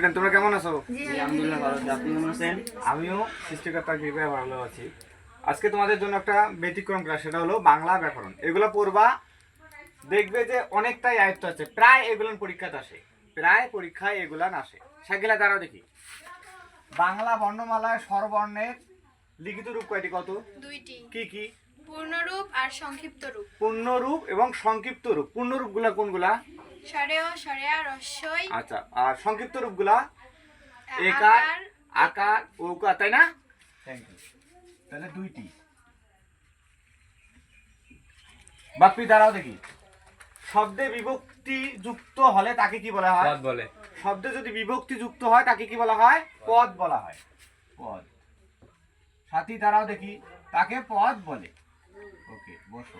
Student তোমরা কেমন আছো? জি আলহামদুলিল্লাহ ভালো আছি। আপনি কেমন আছেন? আমিও সৃষ্টিকর্তার কৃপায় ভালো আছি। আজকে তোমাদের জন্য একটা ব্যতিক্রম ক্লাস সেটা হলো বাংলা ব্যাকরণ। এগুলো পড়বা দেখবে যে অনেকটাই আয়ত্ত আছে। প্রায় পরীক্ষাতে আসে। প্রায় পরীক্ষায় এগুলান আসে। সেগুলা দ্বারাও দেখি। বাংলা বর্ণমালায় স্বরবর্ণের লিখিত রূপ কয়টি? কত? দুইটি। কি কি? পূর্ণরূপ আর সংক্ষিপ্ত রূপ। পূর্ণরূপ এবং সংক্ষিপ্ত রূপ। পূর্ণরূপগুলা কোনগুলা? রস্যই আচ্ছা আর সংক্ষিপ্ত রূপগুলা? একার আকার। আকার ওকার তাই না? থ্যাংক ইউ তাহলে দুইটি। বাপ্পি দাঁড়াও দেখি। শব্দে বিভক্তি যুক্ত হলে তাকে কি বলা হয়? পদ বলে। শব্দে যদি বিভক্তি যুক্ত হয় তাকে কি বলা হয়? পদ বলা হয়। পদ। সাথী দাঁড়াও দেখি। তাকে পদ বলে। ওকে বসো।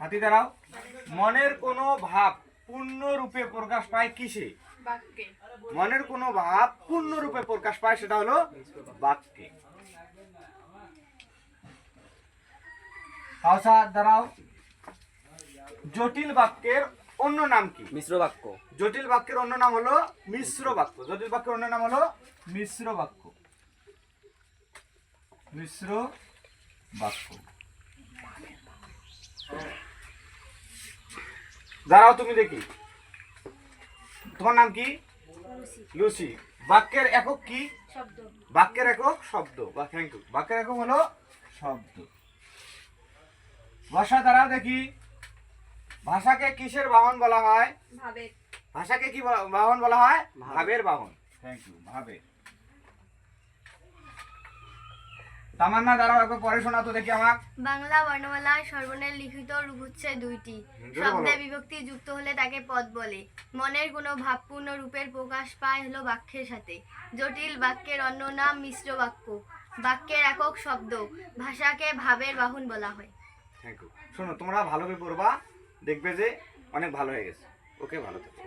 সাথী দাঁড়াও। মনের কোনো ভাব পূর্ণ রূপে প্রকাশ পায় কিসে? মনের কোনো ভাব পূর্ণরূপে প্রকাশ পায় সেটা হলো বাক্যে। দাঁড়াও। জটিল বাক্যের অন্য নাম কি? মিশ্র বাক্য। জটিল বাক্যের অন্য নাম হলো মিশ্র বাক্য। জটিল বাক্যের অন্য নাম হলো মিশ্র বাক্য। মিশ্র বাক্য। দাঁড়াও তুমি দেখি। তোমার নাম কি? লুসি। বাক্যের একক কি? বাক্যের একক শব্দ। বা থ্যাংক ইউ বাক্যের একক হলো শব্দ। ভাষা দ্বারা দেখি। ভাষাকে কিসের বাহন বলা হয়? ভাষাকে কি বাহন বলা হয়? ভাবের। বাহন। থ্যাংক ইউ ভাবের। তামান্না দ্বারাও একবার পরে শোনা তো দেখি আমার বাংলা বর্ণমালায় সর্বনের লিখিত রূপ হচ্ছে দুইটি শব্দে বিভক্তি যুক্ত হলে তাকে পদ বলে। মনের কোনো ভাবপূর্ণ রূপের প্রকাশ পায় হলো বাক্যের সাথে। জটিল বাক্যের অন্য নাম মিশ্র বাক্য। বাক্যের একক শব্দ। ভাষাকে ভাবের বাহন বলা হয়। থ্যাংক ইউ শোনো তোমরা ভালো করে পড়বা দেখবে যে অনেক ভালো হয়ে গেছে। ওকে ভালো থাকো।